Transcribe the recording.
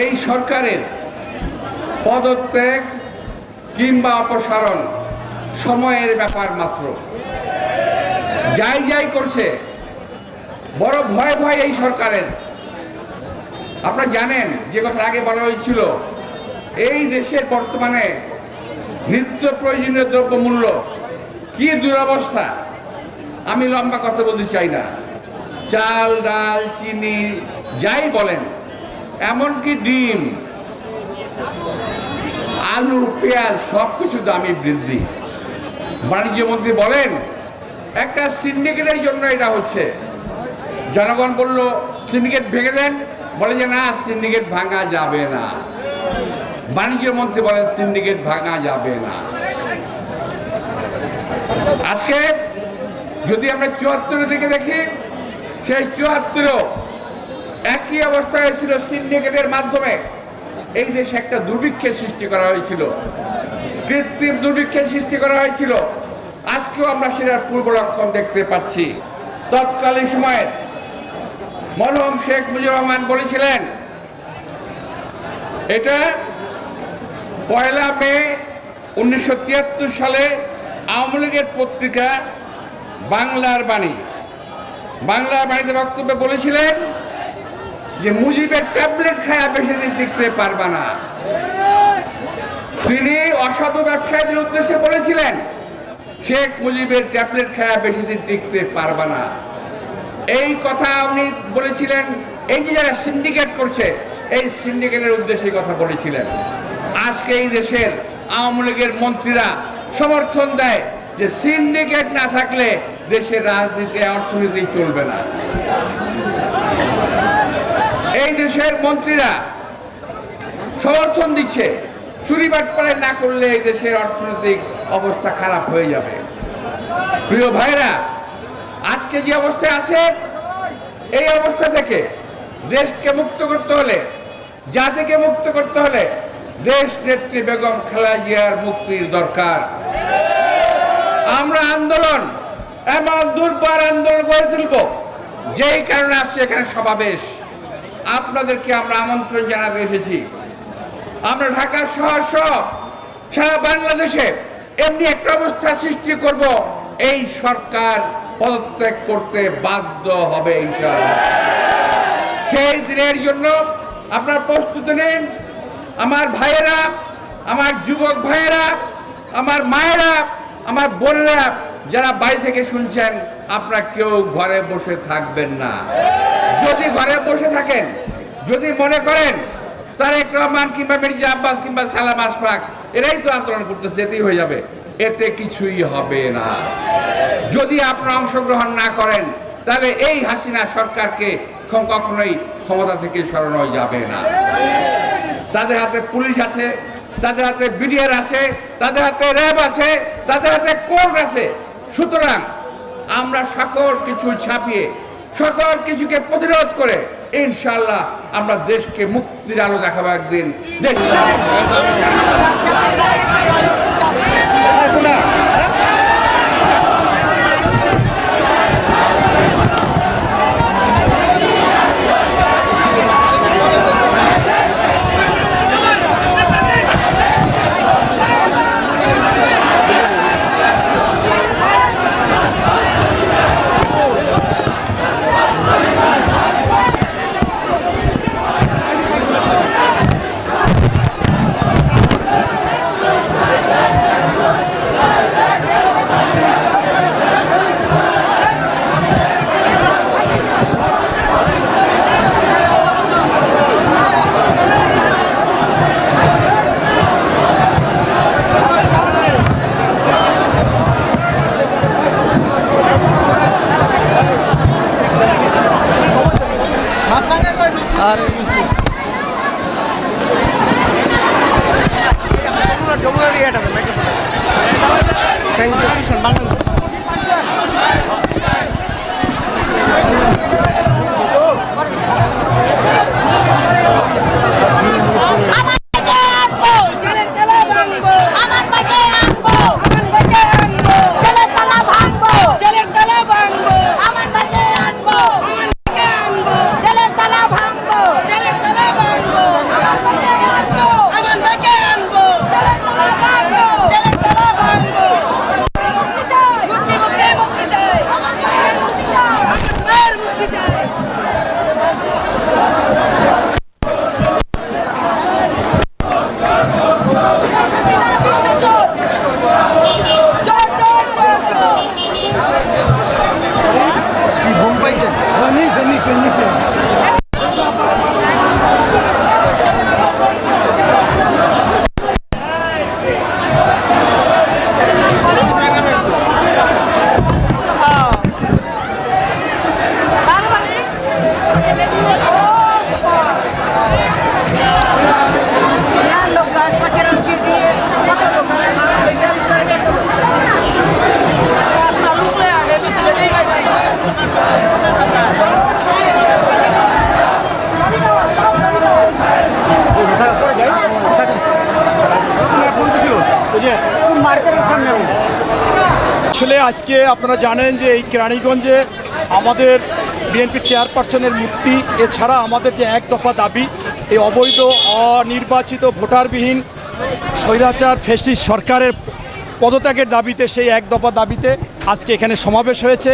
এই সরকারের পদত্যাগ কিংবা অপসারণ সময়ের ব্যাপার মাত্র। যাই যাই করছে, বড় ভয় ভয় এই সরকারের। আপনারা জানেন, যে কথা আগে বলা হয়েছিল, এই দেশের বর্তমানে নিত্য প্রয়োজনীয় দ্রব্যমূল্য কি দুরবস্থা, আমি লম্বা কথা বলতে চাই না। চাল, ডাল, চিনি, যাই বলেন এমনকি ডিম আলু পেঁয়াজ সব কিছু দামি বৃদ্ধি। বাণিজ্য মন্ত্রী বলেন, একটা সিন্ডিকেটের জন্য এটা হচ্ছে। জনগণ বলল, সিন্ডিকেট ভেঙে দেন। বলে যে না, সিন্ডিকেট ভাঙা যাবে না। বাণিজ্য মন্ত্রী বলেন, সিন্ডিকেট ভাঙা যাবে না। আজকে যদি আমরা চুয়াত্তরের দিকে দেখি, সেই চুয়াত্তরেও একই অবস্থা হয়েছিল সিন্ডিকেটের মাধ্যমে। এই দেশে একটা দুর্ভিক্ষের সৃষ্টি করা হয়েছিল। কৃত্রিম দুর্ভিক্ষের সৃষ্টি করা হয়েছিল। আজকেও আমরা সেটার পূর্ব লক্ষণ দেখতে পাচ্ছি। তৎকালীন সময়ে মরহম শেখ মুজিবুর রহমান বলেছিলেন, এটা পয়লা মে উনিশশো তিয়াত্তর সালে আওয়ামী লীগের পত্রিকা বাংলার বাণী। বাংলার বাণীতে বক্তব্যে বলেছিলেন যে মুজিবের ট্যাবলেট খায়া বেশি দিন টিকতে পারবা না। তিনি অসাধু ব্যবসায়ীদের উদ্দেশ্যে বলেছিলেন শেখ মুজিবের ট্যাবলেট খায়া বেশি দিন টিকতে পারবা না। এই কথা উনি বলেছিলেন, এই যে যারা সিন্ডিকেট করছে, এই সিন্ডিকেটের উদ্দেশ্যে কথা বলেছিলেন। আজকে এই দেশের আওয়ামী লীগের মন্ত্রীরা সমর্থন দেয় যে সিন্ডিকেট না থাকলে দেশের রাজনীতি অর্থনীতি চলবে না। এই দেশের মন্ত্রীরা সমর্থন দিচ্ছে। চুরি বাটপাড়ে না করলে এই দেশের অর্থনৈতিক অবস্থা খারাপ হয়ে যাবে। প্রিয় ভাইরা আজকে যে অবস্থায় আছে এই অবস্থা থেকে দেশকে মুক্ত করতে হলে, জাতিকে মুক্ত করতে হলে দেশ নেত্রী বেগম খালেদা জিয়ার মুক্তির দরকার। আমরা আন্দোলন, এমন দুর্বার আন্দোলন গড়ে তুলব, যেই কারণে আসছে এখানে সমাবেশ। আপনাদেরকে আমরা আমন্ত্রণ জানাতে এসেছি। আমরা ঢাকা শহর সহ সারা বাংলাদেশে এমনি একটা অবস্থা সৃষ্টি করব। এই সরকার পদত্যাগ করতে বাধ্য হবে সেই দিনের জন্য আপনার প্রস্তুতি নিন। আমার ভাইয়েরা, আমার যুবক ভাইয়েরা, আমার মায়েরা, আমার বোনেরা যারা বাড়ি থেকে শুনছেন, আপনারা কেউ ঘরে বসে থাকবেন না। যদি ঘরে বসে থাকেন, যদি মনে করেন তারেক রহমান কিংবা মির্জা আব্বাস কিংবা সালাম আশফাক এরাই তো আন্দোলন করতেছে, এতেই হয়ে যাবে। এতে কিছুই হবে না। যদি আপনারা অংশগ্রহণ না করেন, তাহলে এই হাসিনা সরকারকে কখনোই ক্ষমতা থেকে সরানো যাবে না। তাদের হাতে পুলিশ আছে, তাদের হাতে বিডিআর আছে, তাদের হাতে র্যাব আছে, তাদের হাতে কোর্ট আছে। সুতরাং আমরা সকল কিছু ছাপিয়ে সকল কিছুকে প্রতিরোধ করে ইনশাল্লাহ আমরা দেশকে মুক্তির আলো দেখাবো একদিন। দেশ আর থ্যাংক ইউ আসলে আজকে আপনারা জানেন যে এই কেরানীগঞ্জে আমাদের বিএনপির চেয়ারপারসনের মুক্তি এছাড়া আমাদের যে এক দফা দাবি, এই অবৈধ, অনির্বাচিত ভোটারবিহীন স্বৈরাচার ফেসিস সরকারের পদত্যাগের দাবিতে, সেই এক দফা দাবিতে আজকে এখানে সমাবেশ হয়েছে।